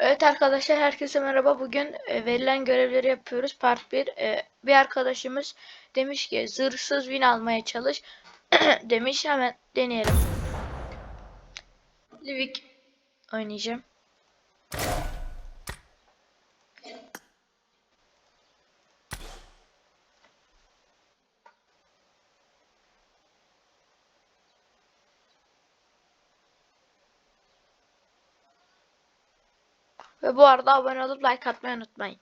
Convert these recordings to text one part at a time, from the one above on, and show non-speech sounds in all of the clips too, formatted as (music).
Evet arkadaşlar herkese merhaba. Bugün e, verilen görevleri yapıyoruz. Part 1. E, bir arkadaşımız demiş ki zırhsız win almaya çalış. (clears throat) demiş hemen deneyelim. Livik oynayacağım. Ve bu arada abone olup like atmayı unutmayın.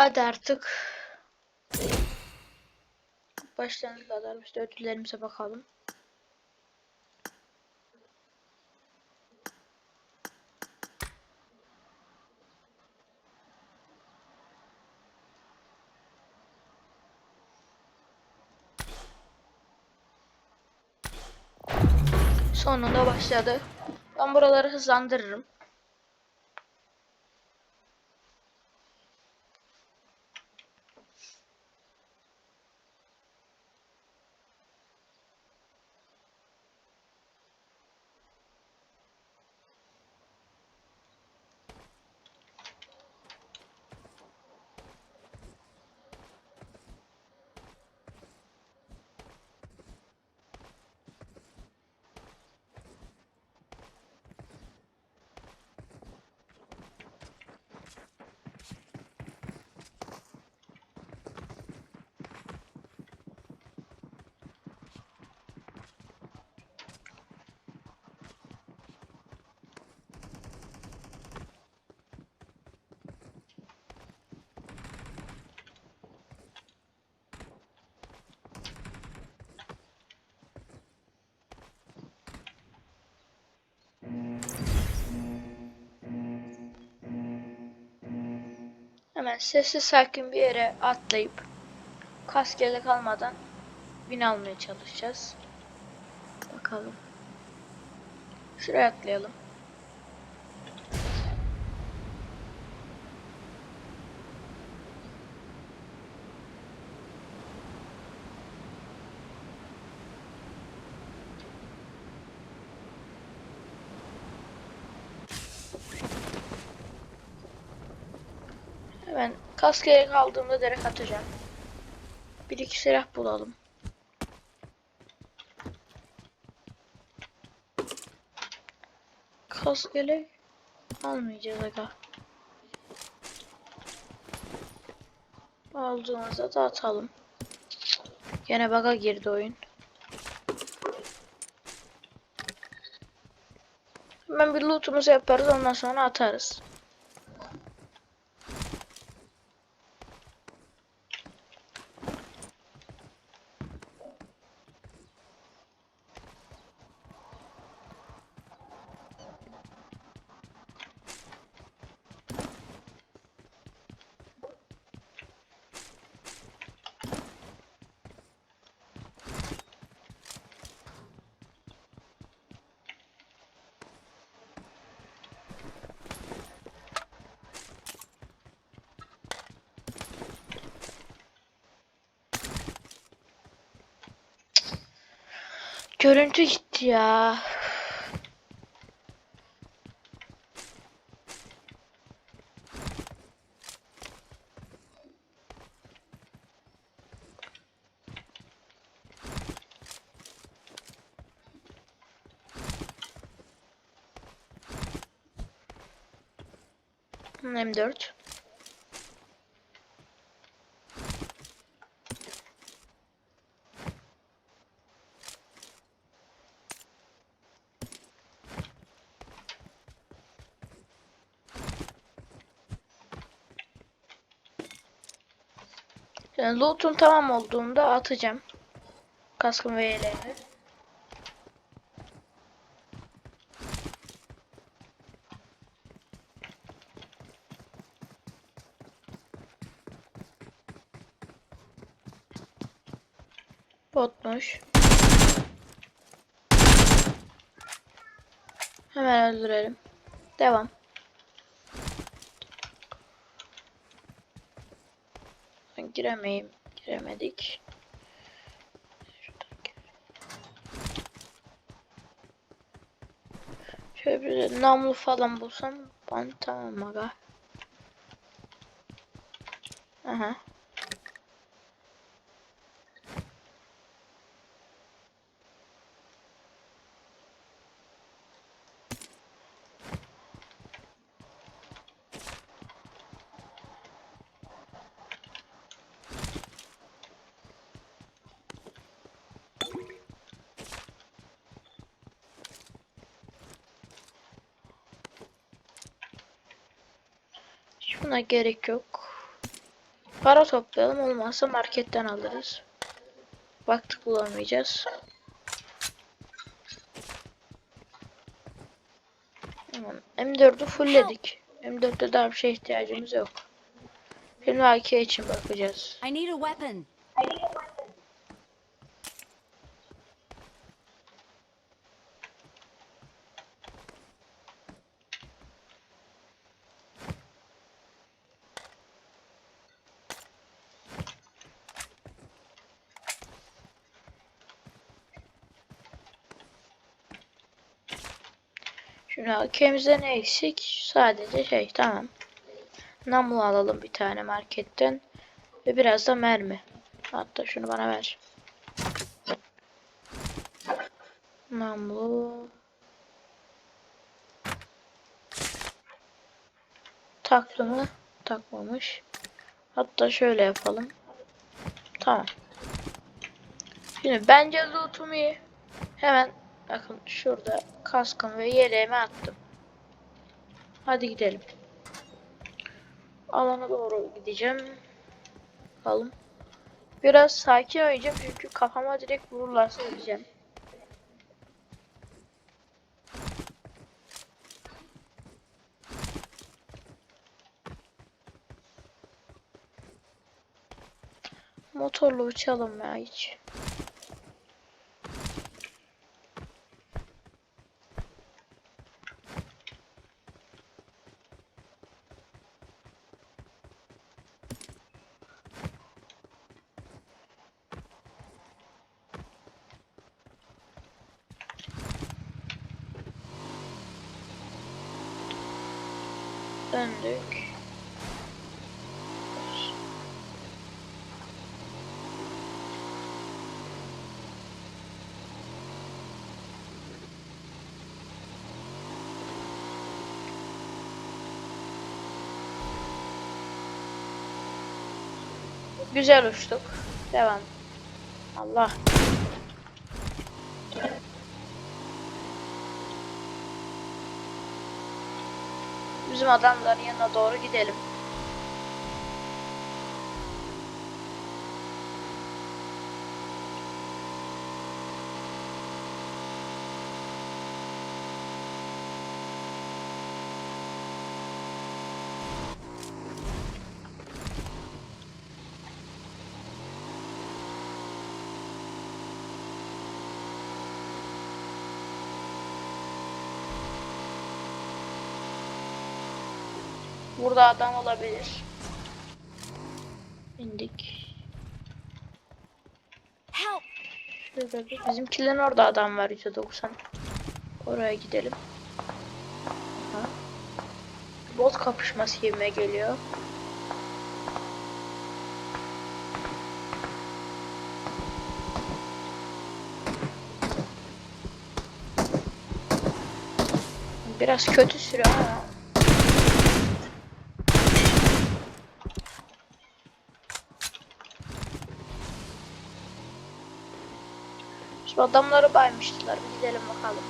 Hadi artık. Başlangıç kadar de ödüllerimize bakalım. Sonunda başladı. Ben buraları hızlandırırım. Hemen sessiz sakin bir yere atlayıp kaskele kalmadan bin almaya çalışacağız. Bakalım. Şuraya atlayalım. Hemen kaskeye kaldığımda direkt atacağım. Bir iki silah bulalım. Kaskele almayacağız aga. Aldığımızda da atalım. Gene baga girdi oyun. Hemen bir lootumuzu yaparız ondan sonra atarız. Görüntü gitti ya. M4. Yani loot'um tamam olduğunda atacağım. Kaskım ve yeleğimi. Botmuş. Hemen öldürelim. Devam. Ben giremeyim. Giremedik. Şöyle bir namlu falan bulsam ben tamam aga. Aha. Şuna gerek yok. Para toplayalım olmazsa marketten alırız. Baktık bulamayacağız. Tamam. M4'ü fullledik. M4'te daha bir şeye ihtiyacımız yok. Şimdi AK için bakacağız. I need a weapon. Şimdi AK'mizde ne eksik? Sadece şey tamam. Namlu alalım bir tane marketten. Ve biraz da mermi. Hatta şunu bana ver. Namlu. Taktı mı? Takmamış. Hatta şöyle yapalım. Tamam. Şimdi bence lootum iyi. Hemen bakın şurada kaskım ve yeleğimi attım. Hadi gidelim. Alana doğru gideceğim. Bakalım. Biraz sakin oynayacağım çünkü kafama direkt vururlarsa öleceğim. Motorla uçalım ya hiç. Döndük. Güzel uçtuk. Devam. Allah. Bizim adamların yanına doğru gidelim. Burada adam olabilir. İndik. Help! Şurada bir bizimkilerin orada adam var %90. Oraya gidelim. Aha. Bot kapışması gibime geliyor. Biraz kötü sürüyor ama. Şu adamları baymıştılar. Bir gidelim bakalım.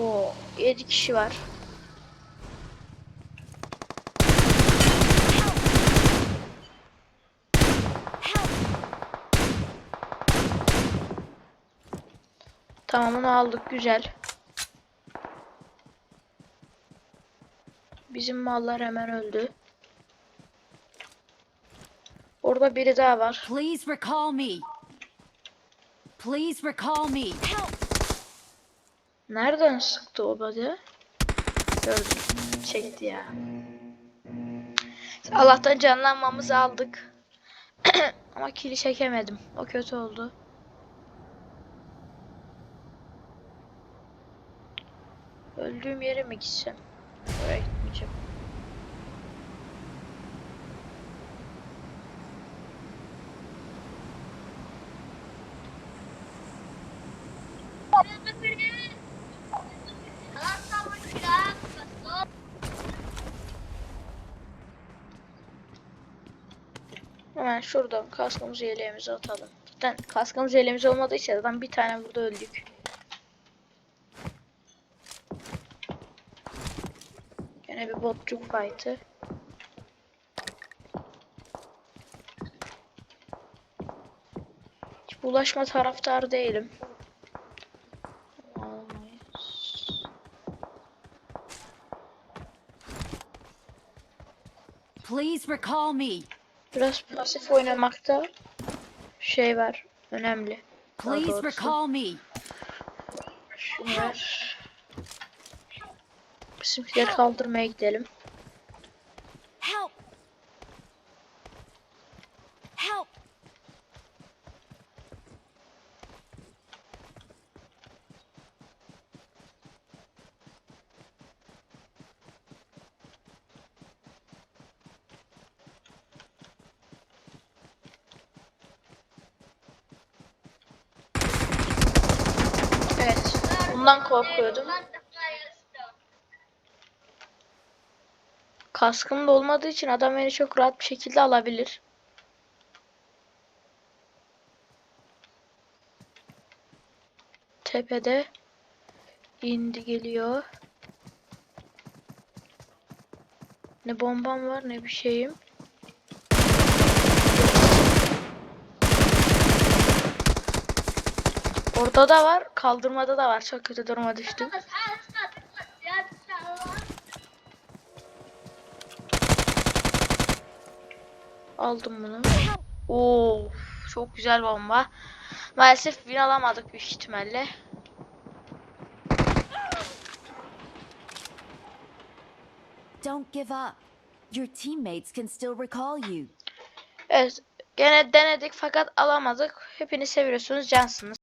Oo, 7 kişi var. Tamam onu aldık güzel. Bizim mallar hemen öldü. Orada biri daha var. Please recall me. Please recall me. Help! Nereden sıktı o body? Gördüm. Çekti ya. Allah'tan canlanmamızı aldık. (clears throat) Ama kili çekemedim. O kötü oldu. Öldüğüm yere mi gitsem? Oraya gitmeyeceğim. Hemen şuradan kaskımızı yeleğimizi atalım. Zaten kaskımız yeleğimiz olmadığı için zaten bir tane burada öldük. Yine bir botçuk fight'ı. Hiç bulaşma taraftar değilim. Please recall me. Biraz pasif oynamakta şey var. Önemli. Please recall me. Şunu ver. Bizimkileri kaldırmaya gidelim. Help! Help! Evet. Bundan korkuyordum. Kaskım da olmadığı için adam beni çok rahat bir şekilde alabilir. Tepede indi geliyor. Ne bombam var ne bir şeyim. Orada da var, kaldırmada da var. Çok kötü duruma düştüm. Aldım bunu. Oo, çok güzel bomba. Maalesef win alamadık büyük ihtimalle. Don't give up. Your teammates can still recall you. Evet, gene denedik fakat alamadık. Hepiniz seviyorsunuz, cansınız.